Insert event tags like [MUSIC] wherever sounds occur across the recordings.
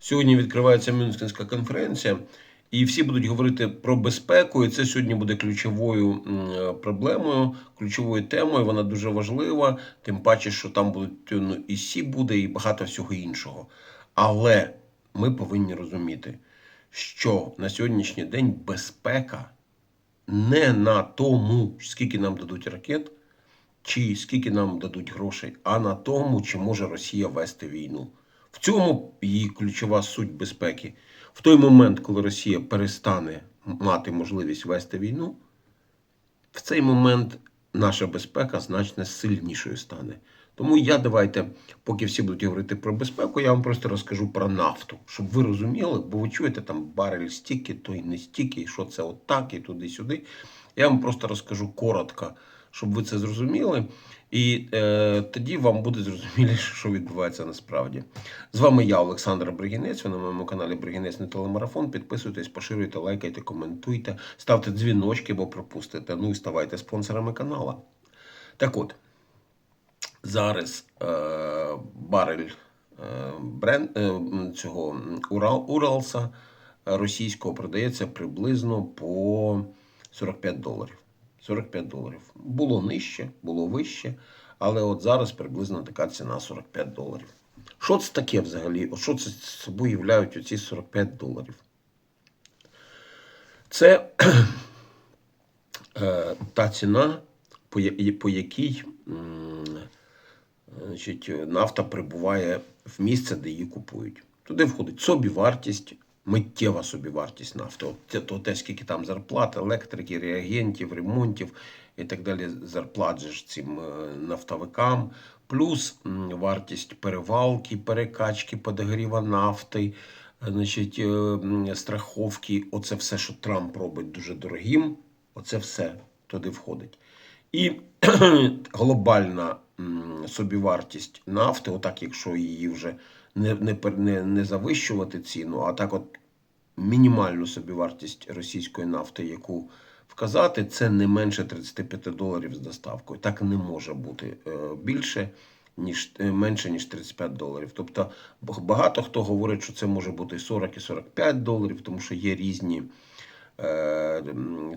Сьогодні відкривається Мюнхенська конференція, і всі будуть говорити про безпеку. І це сьогодні буде ключовою проблемою, ключовою темою. Вона дуже важлива, тим паче, що там будуть ну, і СІ буде, і багато всього іншого. Але ми повинні розуміти, що на сьогоднішній день безпека не на тому, скільки нам дадуть ракет, чи скільки нам дадуть грошей, а на тому, чи може Росія вести війну. В цьому її ключова суть безпеки. В той момент, коли Росія перестане мати можливість вести війну, в цей момент наша безпека значно сильнішою стане. Тому я давайте, поки всі будуть говорити про безпеку, я вам просто розкажу про нафту, щоб ви розуміли, бо ви чуєте там барель стільки, то й не стільки, і що це отак, і туди-сюди. Я вам просто розкажу коротко, щоб ви це зрозуміли. І е, тоді вам буде зрозуміліше, що відбувається насправді. З вами я, Олександр Бригінець. Ви на моєму каналі Бригінець на телемарафон. Підписуйтесь, поширюйте, лайкайте, коментуйте, ставте дзвіночки, бо пропустите. Ну і ставайте спонсорами канала. Так от, зараз е, барель е, бренд, е, цього Урал, Уралса російського продається приблизно по 45 доларів. 45 доларів. Було нижче, було вище, але от зараз приблизно така ціна 45 доларів. Що це таке взагалі? Що це собою являють оці 45 доларів? Це [CLEARS THROAT] е, та ціна, по, якій значить, нафта прибуває в місце, де її купують. Туди входить собівартість, миттєва собівартість нафти. От то те, скільки там зарплат, електрики, реагентів, ремонтів і так далі. Зарплат же цим е, нафтовикам, плюс вартість перевалки, перекачки, подогріва нафти, значить, е, страховки. Оце все, що Трамп робить дуже дорогим. Оце все туди входить. І [CLEARS THROAT] глобальна собівартість нафти, отак, якщо її вже не, не, не, завищувати ціну, а так от мінімальну собівартість російської нафти, яку вказати, це не менше 35 доларів з доставкою. Так не може бути е, більше, ніж е, менше, ніж 35 доларів. Тобто багато хто говорить, що це може бути і 40 і 45 доларів, тому що є різні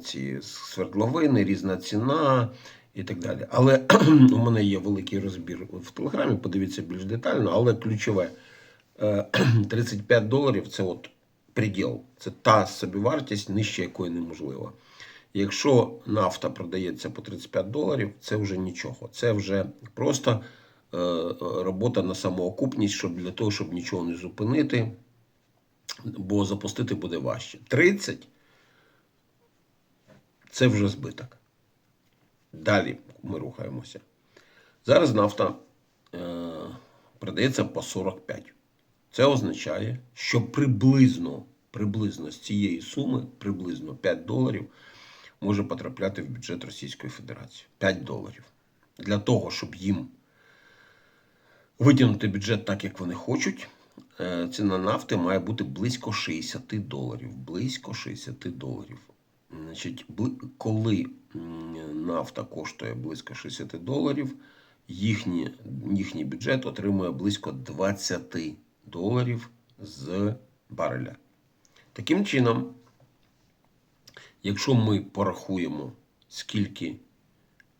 ці свердловини, різна ціна і так далі. Але [CLEARS THROAT] у мене є великий розбір в телеграмі, подивіться більш детально, але ключове е, [CLEARS THROAT] 35 доларів це от приділ, це та собівартість, нижче якої неможливо. Якщо нафта продається по 35 доларів, це вже нічого. Це вже просто е, е, робота на самоокупність, щоб для того, щоб нічого не зупинити, бо запустити буде важче. 30 це вже збиток. Далі ми рухаємося. Зараз нафта е, продається по 45. Це означає, що приблизно, приблизно з цієї суми, приблизно 5 доларів, може потрапляти в бюджет Російської Федерації. 5 доларів. Для того, щоб їм витягнути бюджет так, як вони хочуть, е, ціна нафти має бути близько 60 доларів. Близько 60 доларів. Значить, коли нафта коштує близько 60 доларів, їхні, їхній бюджет отримує близько 20 доларів з бареля. Таким чином, якщо ми порахуємо, скільки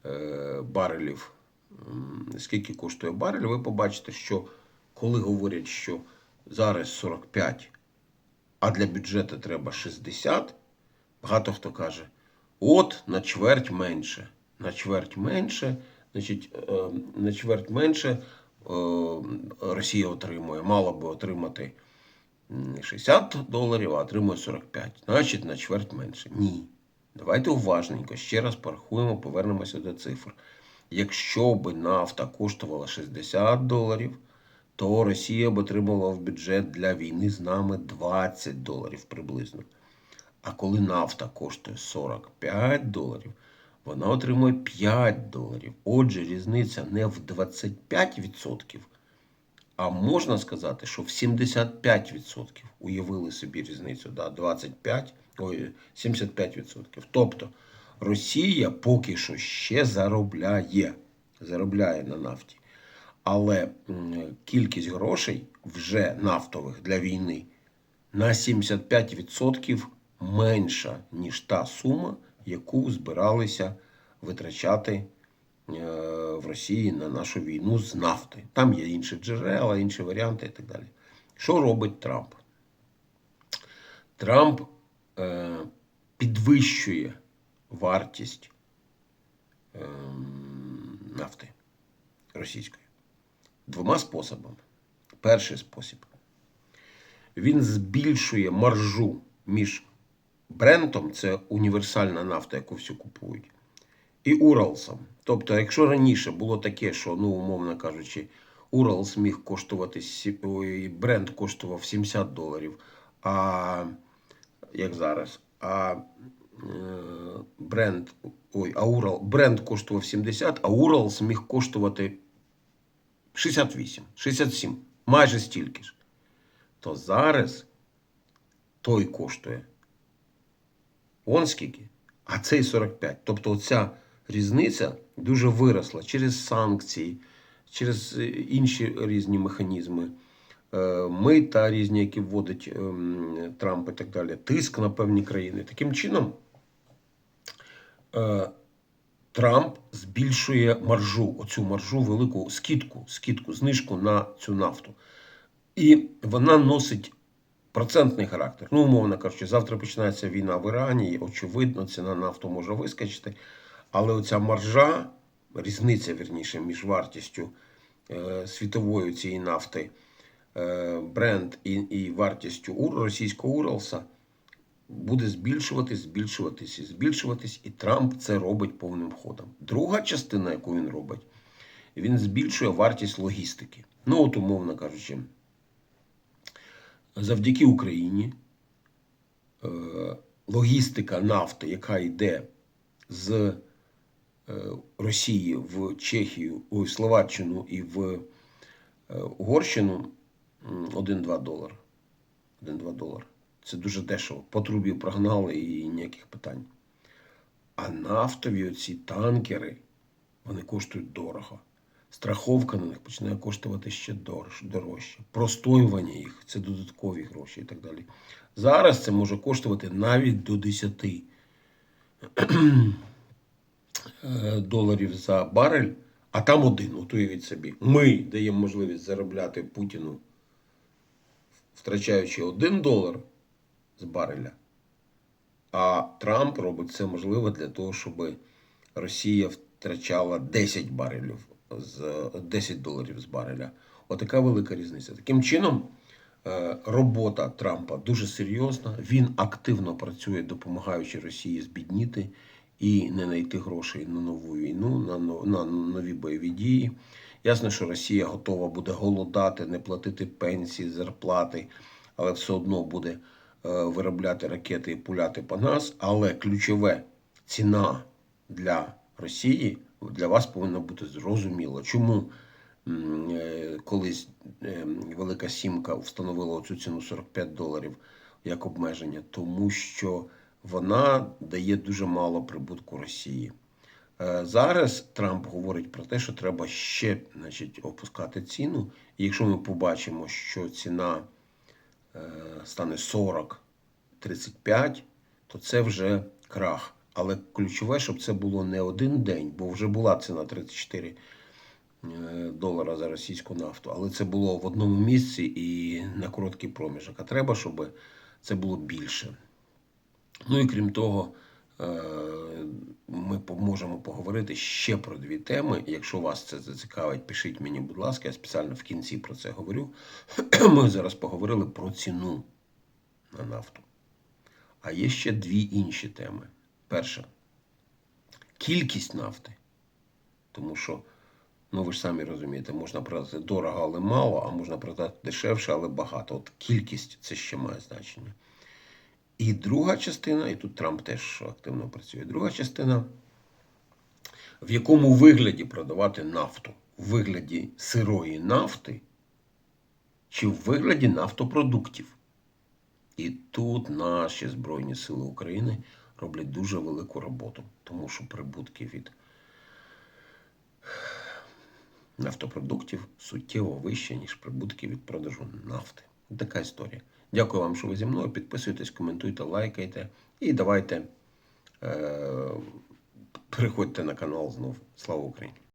е, барелів, скільки коштує барель, ви побачите, що коли говорять, що зараз 45, а для бюджету треба 60, багато хто каже, от на чверть менше. На чверть менше, значить, е, на чверть менше е, Росія отримує, мала би отримати 60 доларів, а отримує 45. Значить, на чверть менше. Ні. Давайте уважненько, ще раз порахуємо, повернемося до цифр. Якщо би нафта коштувала 60 доларів, то Росія б отримала в бюджет для війни з нами 20 доларів приблизно. А коли нафта коштує 45 доларів, вона отримує 5 доларів. Отже, різниця не в 25%, а можна сказати, що в 75%. Уявили собі різницю, да, 25, ой, 75%. Тобто Росія поки що ще заробляє, заробляє на нафті. Але кількість грошей вже нафтових для війни на 75% менша, ніж та сума, яку збиралися витрачати е, в Росії на нашу війну з нафти. Там є інші джерела, інші варіанти і так далі. Що робить Трамп? Трамп е, підвищує вартість е, нафти російської двома способами. Перший спосіб. Він збільшує маржу між брендом, це універсальна нафта, яку всі купують, і Уралсом. Тобто, якщо раніше було таке, що, ну, умовно кажучи, Уралс міг коштувати, ой, бренд коштував 70 доларів, а як зараз, а е, бренд, ой, а Урал, бренд коштував 70, а Уралс міг коштувати 68, 67, майже стільки ж. То зараз той коштує он скільки, а цей 45. Тобто оця різниця дуже виросла через санкції, через е, інші різні механізми, е, мита різні, які вводить ем, Трамп і так далі, тиск на певні країни. Таким чином, е, Трамп збільшує маржу, оцю маржу, велику скидку, скидку, знижку на цю нафту. І вона носить процентний характер. Ну, умовно кажучи, завтра починається війна в Ірані, очевидно, ціна нафту може вискочити. Але оця маржа, різниця вірніше, між вартістю е, світової цієї нафти, е, бренд і, і вартістю ур, російського Уралса буде збільшуватись, збільшуватись і збільшуватись, і Трамп це робить повним ходом. Друга частина, яку він робить, він збільшує вартість логістики. Ну, от, умовно кажучи, завдяки Україні е, логістика нафти, яка йде з е, Росії в Чехію, у Словаччину і в е, Угорщину 1-2 долара. 1-2 долара. Це дуже дешево. По трубі прогнали і ніяких питань. А нафтові оці танкери, вони коштують дорого. Страховка на них починає коштувати ще дорожче. Простоювання їх це додаткові гроші і так далі. Зараз це може коштувати навіть до 10 е, доларів за барель, а там один, от уявіть собі. Ми даємо можливість заробляти Путіну, втрачаючи 1 долар з бареля. А Трамп робить це можливо для того, щоб Росія втрачала 10 барелів з 10 доларів з бареля. Отака велика різниця. Таким чином, е, робота Трампа дуже серйозна. Він активно працює, допомагаючи Росії збідніти і не знайти грошей на нову війну, на, нові бойові дії. Ясно, що Росія готова буде голодати, не платити пенсії, зарплати, але все одно буде е, виробляти ракети і пуляти по нас. Але ключове ціна для Росії для вас повинна бути зрозуміло. Чому е, колись е, Велика Сімка встановила цю ціну 45 доларів як обмеження? Тому що вона дає дуже мало прибутку Росії. Е, Зараз Трамп говорить про те, що треба ще значить, опускати ціну. І якщо ми побачимо, що ціна стане 40-35, то це вже крах. Але ключове, щоб це було не один день, бо вже була ціна 34 е, долара за російську нафту. Але це було в одному місці і на короткий проміжок. А треба, щоб це було більше. Ну і крім того, е, ми можемо поговорити ще про дві теми. Якщо вас це зацікавить, пишіть мені, будь ласка, я спеціально в кінці про це говорю. [CLEARS THROAT] Ми зараз поговорили про ціну на нафту. А є ще дві інші теми. Перша кількість нафти. Тому що, ну ви ж самі розумієте, можна продати дорого, але мало, а можна продати дешевше, але багато. От кількість це ще має значення. І друга частина, і тут Трамп теж активно працює. Друга частина, в якому вигляді продавати нафту? В вигляді сирої нафти чи в вигляді нафтопродуктів? І тут наші Збройні Сили України роблять дуже велику роботу, тому що прибутки від нафтопродуктів суттєво вищі, ніж прибутки від продажу нафти. Така історія. Дякую вам, що ви зі мною. Підписуйтесь, коментуйте, лайкайте і давайте е- переходьте на канал знову. Слава Україні!